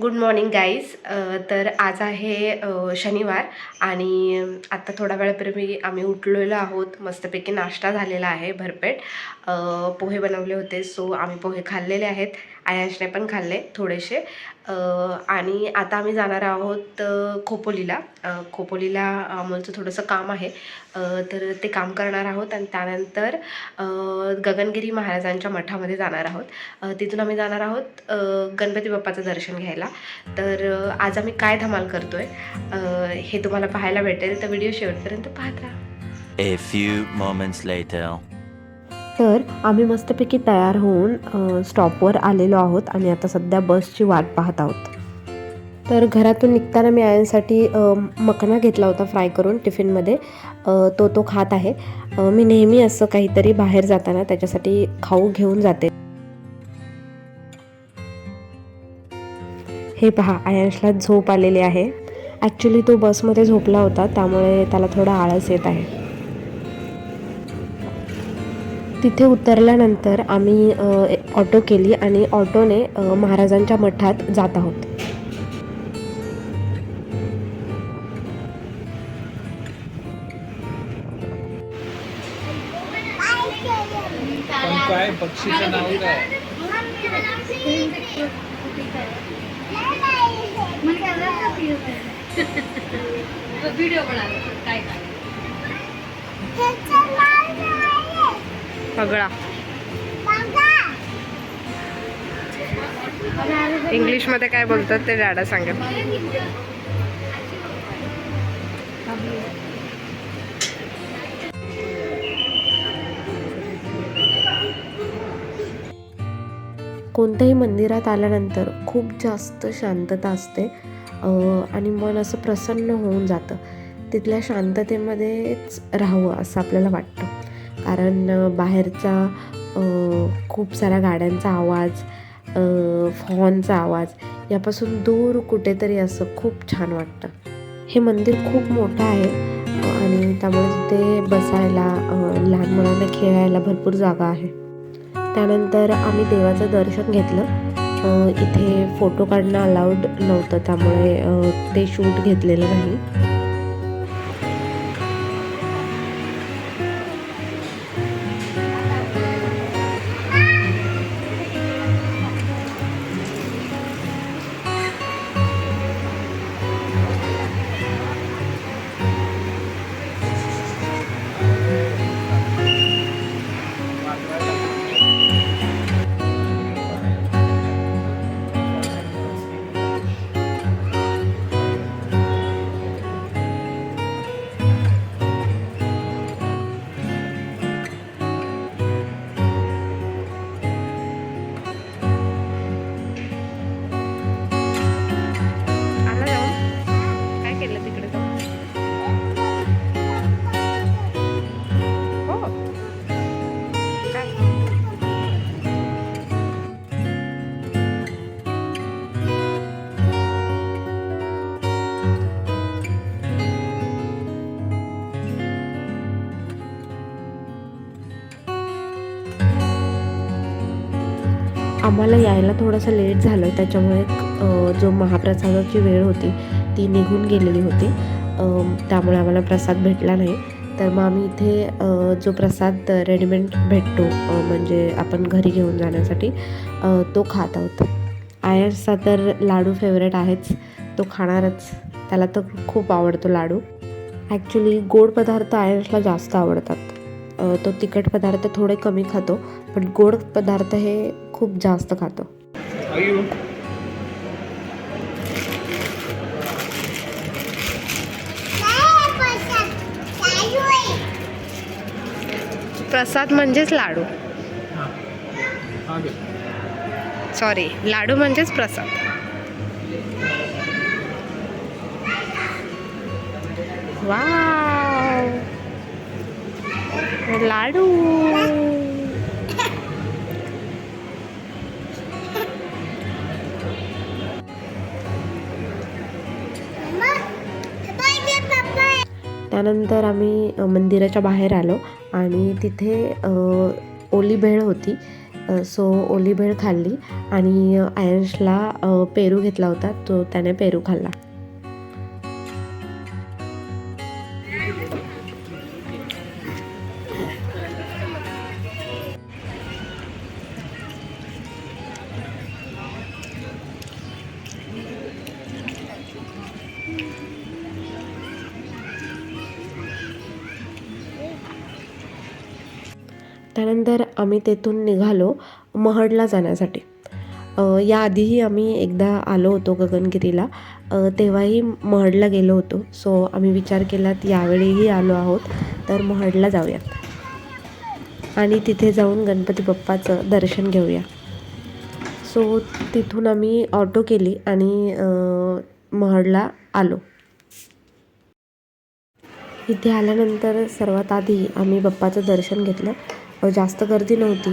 Good morning guys तर आज आहे शनिवार आणि आत्ता थोड्या वेळापूर्वी आम्ही उठलेलो आहोत. मस्तपैकी नाश्ता झालेला आहे भरपेट. पोहे बनवले होते सो आम्ही पोहे खाल्लेले आहेत. आयाशने पण खाल्ले थोडेसे. आणि आता आम्ही जाणार आहोत खोपोलीला. खोपोलीला अमोलचं थोडंसं काम आहे. तर ते काम करणार आहोत आणि त्यानंतर गगनगिरी महाराजांच्या मठामध्ये जाणार आहोत. तिथून आम्ही जाणार आहोत गणपती बाप्पाचं दर्शन घ्यायला. तर आज आम्ही काय धमाल करतो आहे हे तुम्हाला पाहायला भेटेल. तर व्हिडिओ शेवटपर्यंत पाहत राहा. तर आम्ही मस्तपैकी तयार होऊन स्टॉपवर आलेलो आहोत आणि आता सध्या बसची वाट पाहत आहोत. तर घरातून निघताना मी आयांसाठी मखना घेतला होता फ्राय करून टिफिनमध्ये. तो तो खात आहे. मी नेहमी असं काहीतरी बाहेर जाताना त्याच्यासाठी खाऊ घेऊन जाते. हे पहा आयांशला झोप आलेली आहे. ॲक्च्युली तो बसमध्ये झोपला होता त्यामुळे त्याला थोडा आळस येत आहे. तिथे उतरल्यानंतर आम्ही ऑटो केली आणि ऑटोने महाराजांच्या मठात जात आहोत. काय पक्षीचं नाव काय? व्हिडिओ बना काय काय? पगळा इंग्लिशमध्ये काय बोलतात ते डॅडा सांगेल. कोणत्याही मंदिरात आल्यानंतर खूप जास्त शांतता असते आणि मन असं प्रसन्न होऊन जातं. तिथल्या शांततेमध्येच राहावं असं आपल्याला वाटतं. कारण बाहेरचा खूप साऱ्या गाड्यांचा आवाज हॉर्नचा आवाज यापासून दूर कुठेतरी असं खूप छान वाटतं. हे मंदिर खूप मोठं आहे आणि त्यामुळे तिथे बसायला लहान मुलांना खेळायला भरपूर जागा आहे. त्यानंतर आम्ही देवाचं दर्शन घेतलं. इथे फोटो काढणं अलाउड नव्हतं त्यामुळे ते शूट घेतलेलं नाही. आम्हाला यायला थोडंसं लेट झालं त्याच्यामुळे जो महाप्रसादाची वेळ होती ती निघून गेलेली होती. त्यामुळे आम्हाला प्रसाद भेटला नाही. तर मग आम्ही इथे जो प्रसाद रेडीमेड भेटतो म्हणजे आपण घरी घेऊन जाण्यासाठी तो खात आहोत. आयर्सचा तर लाडू फेवरेट आहेच. तो खाणारच. त्याला तर खूप आवडतो लाडू. ॲक्च्युली गोड पदार्थ आयर्सला जास्त आवडतात. तो तिखट पदार्थ थोडे कमी खातो पण गोड पदार्थ हे खूप जास्त खातो. प्रसाद म्हणजेच लाडू. सॉरी लाडू म्हणजेच प्रसाद. वाव लाडू. त्यानंतर आम्ही मंदिराच्या बाहेर आलो आणि तिथे ओली भेळ होती. सो ओली भेळ खाल्ली आणि आयर्शला पेरू घेतला होता. तो त्याने पेरू खाल्ला. आम्ही तेथून निघालो महडला जाण्यासाठी. याआधीही आम्ही एकदा आलो होतो गगनगिरीला. तेव्हाही महडला गेलो होतो. सो आम्ही विचार केलात यावेळीही आलो आहोत तर महडला जाऊयात. आणि तिथे जाऊन गणपती बाप्पाचं दर्शन घेऊया. सो तिथून आम्ही ऑटो केली आणि महडला आलो. इथे आल्यानंतर सर्वात आधी आम्ही बाप्पाचं दर्शन घेतलं. जास्त गर्दी नव्हती.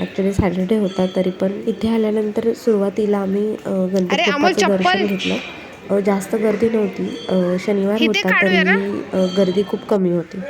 ॲक्च्युली सॅटर्डे होता तरी पण इथे आल्यानंतर सुरुवातीला आम्ही गणपती बाप्पाचं दर्शन घेतलं. जास्त गर्दी नव्हती. शनिवार होता तरी गर्दी खूप कमी होती.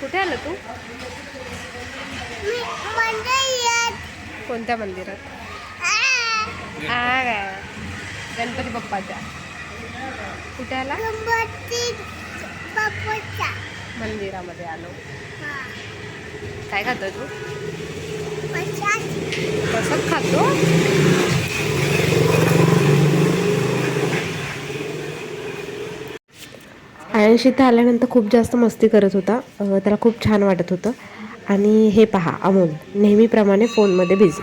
कुठे आलं तू? कोणत्या मंदिरात? आ काय गणपती बाप्पाच्या. कुठे आला? मंदिरामध्ये आलो. काय खातो तू? कसं खातो? इथे आल्यानंतर खूप जास्त मस्ती करत होता. त्याला खूप छान वाटत होतं. आणि हे पहा अमोल नेहमीप्रमाणे फोनमध्ये बिझी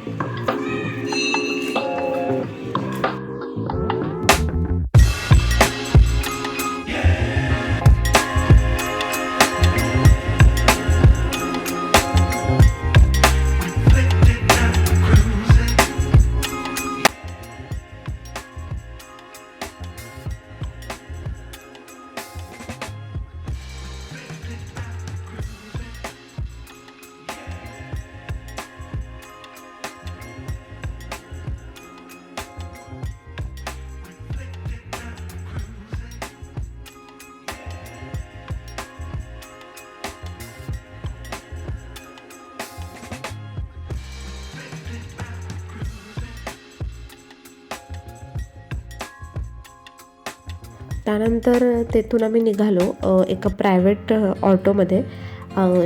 त्यानंतर तेथून आम्ही निघालो एका प्रायव्हेट ऑटोमध्ये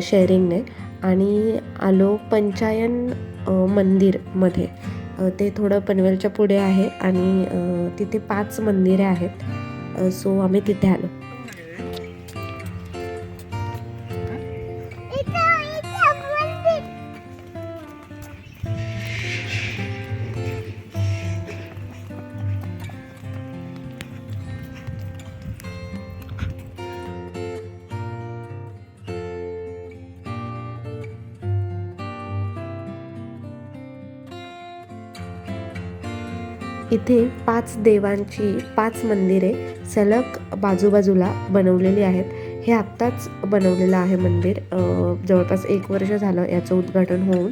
शेअरिंगने आणि आलो पंचायन मंदिरमध्ये. ते थोडं पनवेलच्या पुढे आहे आणि तिथे पाच मंदिरे आहेत. सो आम्ही तिथे आलो. इथे पाच देवांची पाच मंदिरे सलग बाजूबाजूला बनवलेली आहेत. हे आत्ताच बनवलेलं आहे मंदिर. जवळपास एक वर्ष झालं याचं उद्घाटन होऊन.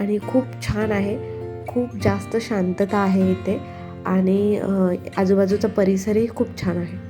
आणि खूप छान आहे. खूप जास्त शांतता आहे इथे. आणि आजूबाजूचा परिसरही खूप छान आहे.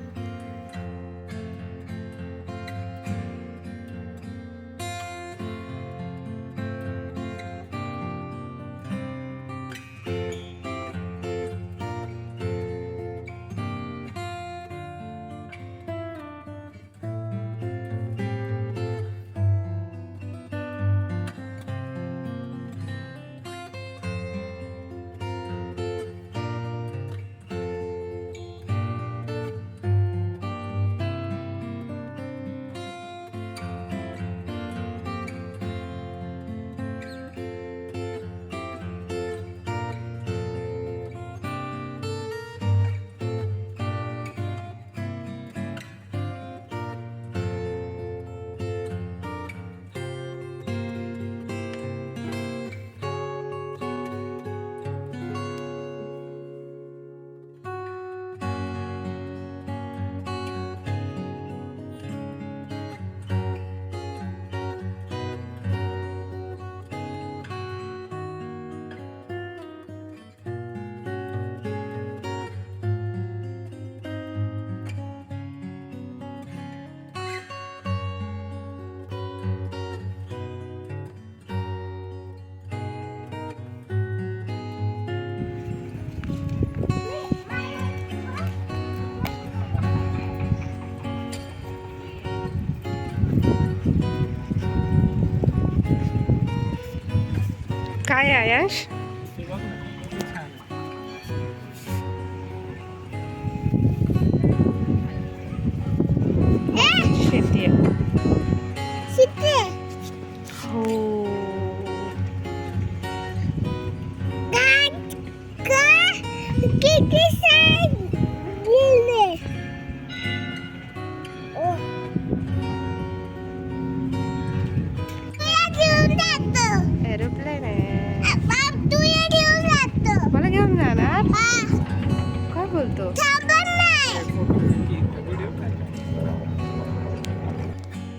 काय आहे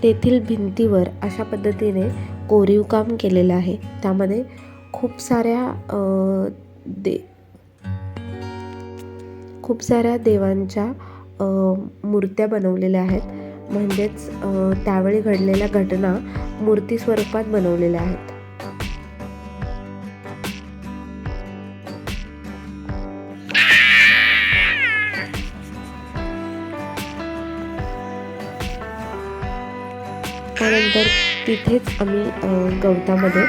तेथील भिंतीवर अशा पद्धतीने कोरीव काम केलेलं आहे. त्यामध्ये खूप साऱ्या दे खूप साऱ्या देवांच्या मूर्त्या बनवलेल्या आहेत. म्हणजेच त्यावेळी घडलेल्या घटना मूर्ती स्वरूपात बनवलेल्या आहेत. तिथेच आम्ही गवतामध्ये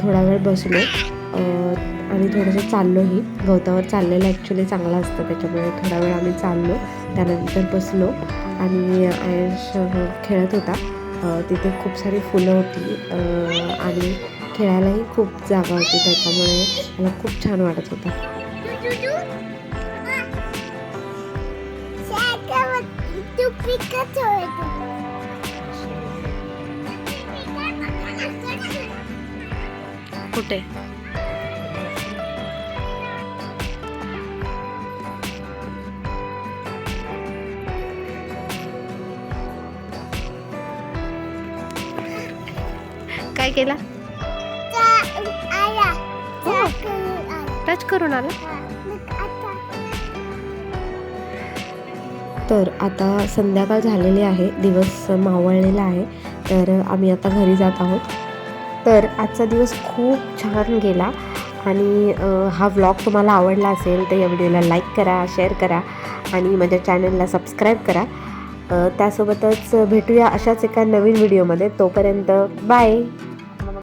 थोडा वेळ बसलो. आणि थोडंसं चाललोही. गवतावर चाललेलं ॲक्च्युली चांगलं असतं. त्याच्यामुळे थोडा वेळ आम्ही चाललो. त्यानंतर बसलो. आणि आयुष खेळत होता. तिथे खूप सारी फुलं होती. आणि खेळायलाही खूप जागा होती. त्याच्यामुळे मला खूप छान वाटत होतं. कुठे? काय केला? टच करून आला? तर आता संध्याकाळ झालेली आहे दिवस मावळलेला आहे तर आम्ही आता घरी जात आहोत. तर आजचा दिवस खूप छान गेला. आणि हा व्लॉग तुम्हाला आवडला असेल तर या व्हिडिओला लाईक करा शेअर करा आणि माझ्या चॅनलला सबस्क्राईब करा. त्यासोबतच भेटूया अशाच एका नवीन व्हिडिओमध्ये. तोपर्यंत बाय!